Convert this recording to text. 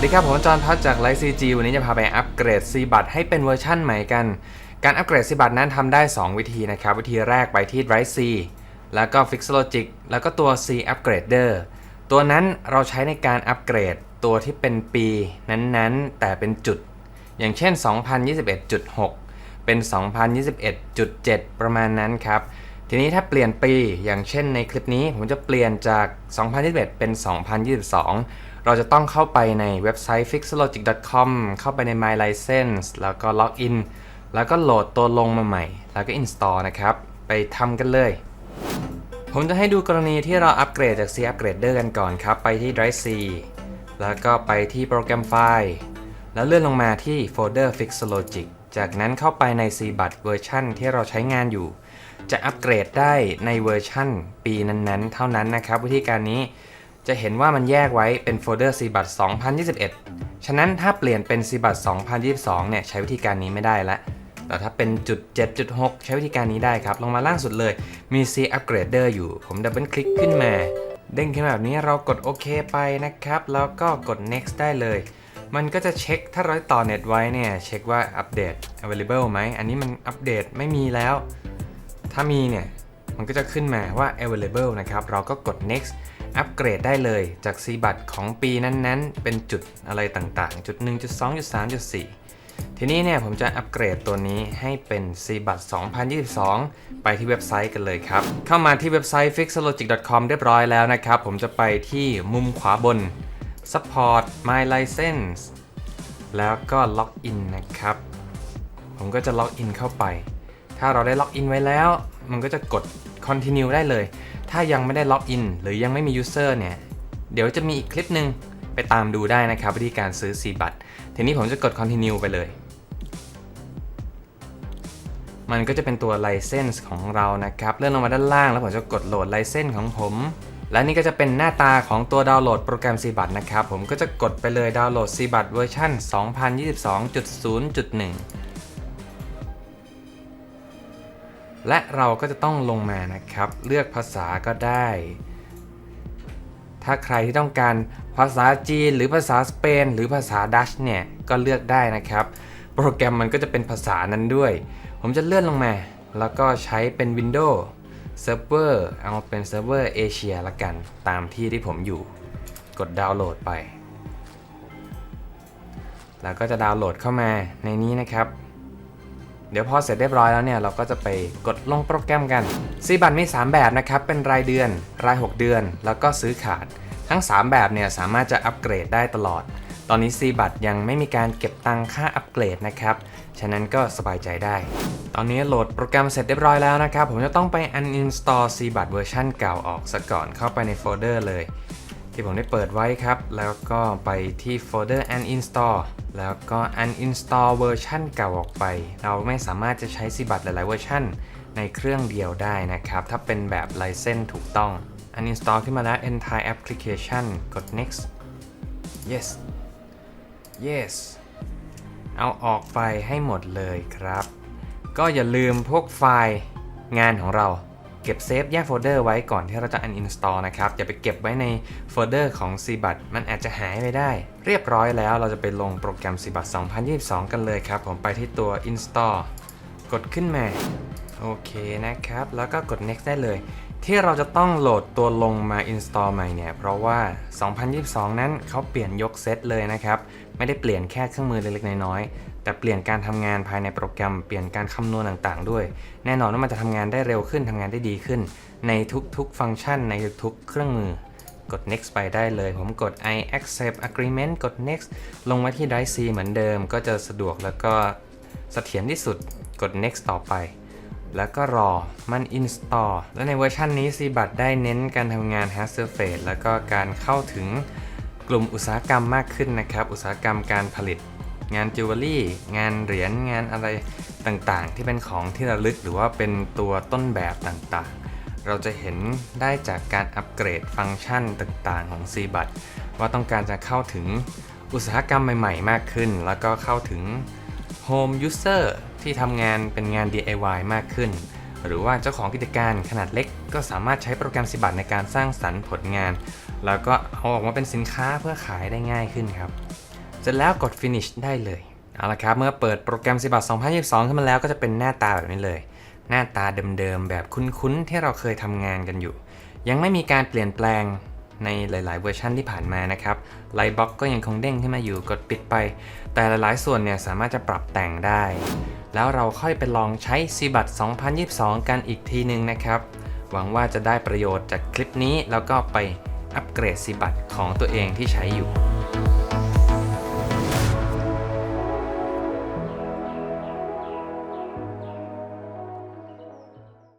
วัสดีครับ ผมจอห์นพัฒน์จากไลฟ์ซีจีวันนี้จะพาไปอัปเกรดซีบัตให้เป็นเวอร์ชั่นใหม่กัน การอัปเกรดซีบัตนั้นทำได้ 2 วิธีนะครับ วิธีแรกไปที่ Drive C แล้วก็ Fixlogic แล้วก็ตัว C Upgrader ตัวนั้นเราใช้ในการอัปเกรดตัวที่เป็นปีนั้นๆ แต่เป็นจุด อย่างเช่น 2021.6 เป็น 2021.7 ประมาณนั้นครับทีนี้ถ้าเปลี่ยนปีอย่างเช่นในคลิปนี้ผมจะเปลี่ยนจาก 2021 เป็น 2022 เราจะต้องเข้าไปในเว็บไซต์ fixlogic.com เข้าไปใน my license แล้วก็ล็อกอิน แล้วก็โหลดตัวลงมาใหม่ แล้วก็ install นะครับ ไปทำกันเลย ผมจะให้ดูกรณีที่เราอัปเกรดจาก C Upgrader กันก่อนครับ ไปที่ Drive C แล้วก็ไปที่โปรแกรมไฟล์ แล้วเลื่อนลงมาที่โฟลเดอร์ fixlogic จากนั้นเข้าไปใน C b u t เวอร์ชันที่เราใช้งานอยู่ จะอัปเกรดได้ในเวอร์ชั่นปีนั้นๆ เท่านั้นนะครับ วิธีการนี้ จะเห็นว่ามันแยกไว้เป็นโฟลเดอร์ c b u t 2021 ฉะนั้นถ้าเปลี่ยนเป็น c b u t 2022 เนี่ยใช้วิธีการนี้ไม่ได้ละ แต่ถ้าเป็นจุด7.6 ใช้วิธีการนี้ได้ครับ ลงมาล่างสุดเลย มี C Upgrader อยู่ ผมดับเบิลคลิกขึ้นมา เด้งขึ้นมาแบบนี้เรากดโอเคไปนะครับ แล้วก็กด next ได้เลย มันก็จะเช็คถ้าเราต่อเน็ตไว้เนี่ยเช็คว่าอัปเดต available ไหม อันนี้มันอัปเดตไม่มีแล้ว ถ้ามีเนี่ยมันก็จะขึ้นมาว่า available นะครับ เราก็กด next อัปเกรดได้เลยจาก C บัตของปีนั้นๆ เป็นจุดอะไรต่างๆ จุด1จุด2จุด3จุด4ทีนี้เนี่ยผมจะอัปเกรดตัวนี้ให้เป็น C บัต2022 ไปที่เว็บไซต์กันเลยครับ เข้ามาที่เว็บไซต์ fixlogic.com เรียบร้อยแล้วนะครับ ผมจะไปที่มุมขวาบน support my license แล้วก็ log in นะครับ ผมก็จะล็อกอินเข้าไป ถ้าเราได้ล็อกอินไว้แล้ว มันก็จะกด continue ได้เลย ถ้ายังไม่ได้ล็อกอินหรือยังไม่มี user เนี่ย เดี๋ยวจะมีอีกคลิปหนึ่งไปตามดูได้นะครับวิธีการซื้อ C บัตรทีนี้ผมจะกด continue ไปเลย มันก็จะเป็นตัว license ของเรานะครับ เลื่อนลงมาด้านล่างแล้วผมจะกดโหลด license ของผม และนี่ก็จะเป็นหน้าตาของตัวดาวน์โหลดโปรแกรม C บัตรนะครับ ผมก็จะกดไปเลยดาวน์โหลด C บัตรเวอร์ชัน2022.0.1 และเราก็จะต้องลงมานะครับ เลือกภาษาก็ได้ ถ้าใครที่ต้องการภาษาจีน หรือภาษาสเปน หรือภาษาดัชเนี่ยก็เลือกได้นะครับ โปรแกรมมันก็จะเป็นภาษานั้นด้วย ผมจะเลื่อนลงมา แล้วก็ใช้เป็น Windows Server เอาเป็นเซิร์ฟเวอร์เอเชียละกันตามที่ที่ผมอยู่ กดดาวน์โหลดไป แล้วก็จะดาวน์โหลดเข้ามาในนี้นะครับ เดี๋ยวพอเสร็จเรียบร้อยแล้วเนี่ยเราก็จะไปกดลงโปรแกรมกันซีบัตรมี 3 แบบนะครับ เป็นรายเดือน ราย 6 เดือน แล้วก็ซื้อขาด ทั้ง 3 แบบเนี่ยสามารถจะอัปเกรดได้ตลอด ตอนนี้ซีบัตรยังไม่มีการเก็บตังค่าอัปเกรดนะครับ ฉะนั้นก็สบายใจได้ ตอนนี้โหลดโปรแกรมเสร็จเรียบร้อยแล้วนะครับ ผมจะต้องไป uninstall c b u t เวอร์ชันเก่าออกซะก่อนเข้าไปในโฟลเดอร์เลย ที่ผมได้เปิดไว้ครับ แล้วก็ไปที่โฟลเดอร์ uninstall แล้วก็ uninstall เวอร์ชันเก่าออกไป เราไม่สามารถจะใช้ c b u t หลาย ๆ เวอร์ชันในเครื่องเดียวได้นะครับ ถ้าเป็นแบบ license ถูกต้อง uninstall ขึ้นมาแล้ว entire application กด next yes yes เอาออกไปให้หมดเลยครับ ก็อย่าลืมพวกไฟล์งานของเรา ก็บเซฟแยกโฟลเดอร์ไว้ก่อนที่เราจะ uninstall นะครับ อย่าไปเก็บไว้ในโฟลเดอร์ของ c b u t มันอาจจะหายไปได้ เรียบร้อยแล้วเราจะไปลงโปรแกรม c b u t 2022 กันเลยครับ ผมไปที่ตัว install กดขึ้นมา โอเคนะครับ แล้วก็กด next ได้เลย ที่เราจะต้องโหลดตัวลงมา install ใหม่เนี่ย เพราะว่า 2022 นั้นเขาเปลี่ยนยกเซตเลยนะครับ ไม่ได้เปลี่ยนแค่เครื่องมือเล็กๆน้อยๆ แต่เปลี่ยนการทำงานภายในโปรแกรม เปลี่ยนการคำนวณต่างๆ ด้วย แน่นอนว่ามันจะทำงานได้เร็วขึ้นทำงานได้ดีขึ้น ในทุกๆ ฟังก์ชัน ในทุกๆ เครื่องมือ กด next ไปได้เลย ผมกด I accept agreement กด next ลงไว้ที่ Drive C เหมือนเดิม ก็จะสะดวกแล้วก็เสถียรที่สุด กด next ต่อไป แล้วก็รอมัน install และในเวอร์ชันนี้ c b u t ได้เน้นการทำงาน hard surface แล้วก็การเข้าถึงกลุ่มอุตสาหกรรมมากขึ้นนะครับ อุตสาหกรรมการผลิต งานจิวเวลรี่งานเหรียญงานอะไรต่างๆ ที่เป็นของที่ระลึกหรือว่าเป็นตัวต้นแบบต่างๆ เราจะเห็นได้จากการอัปเกรดฟังก์ชันต่างๆ ของ c b u t ว่าต้องการจะเข้าถึงอุตสาหกรรมใหม่ ๆ มากขึ้น แล้วก็เข้าถึง Home User ที่ทำงานเป็นงาน DIY มากขึ้น หรือว่าเจ้าของกิจการขนาดเล็ก ก็สามารถใช้โปรแกรมสิบัตในการสร้างสรรค์ผลงาน แล้วก็เอาออกมาเป็นสินค้าเพื่อขายได้ง่ายขึ้นครับเสร็จแล้วกด finish ได้เลยเอาละครับ เมื่อเปิดโปรแกรม Cibat 2022 ขึ้นมาแล้วก็จะเป็นหน้าตาแบบนี้เลย หน้าตาเดิมๆแบบคุ้นๆที่เราเคยทำงานกันอยู่ ยังไม่มีการเปลี่ยนแปลง ในหลาย ๆ เวอร์ชันที่ผ่านมานะครับไลท์บ็อกก็ยังคงเด้งขึ้นมาอยู่กดปิดไป แต่หลาย ๆ ส่วนเนี่ยสามารถจะปรับแต่งได้ แล้วเราค่อยไปลองใช้ซีบัต2022 กันอีกทีหนึ่งนะครับ หวังว่าจะได้ประโยชน์จากคลิปนี้แล้วก็ไปอัปเกรดซีบัตของตัวเองที่ใช้อยู่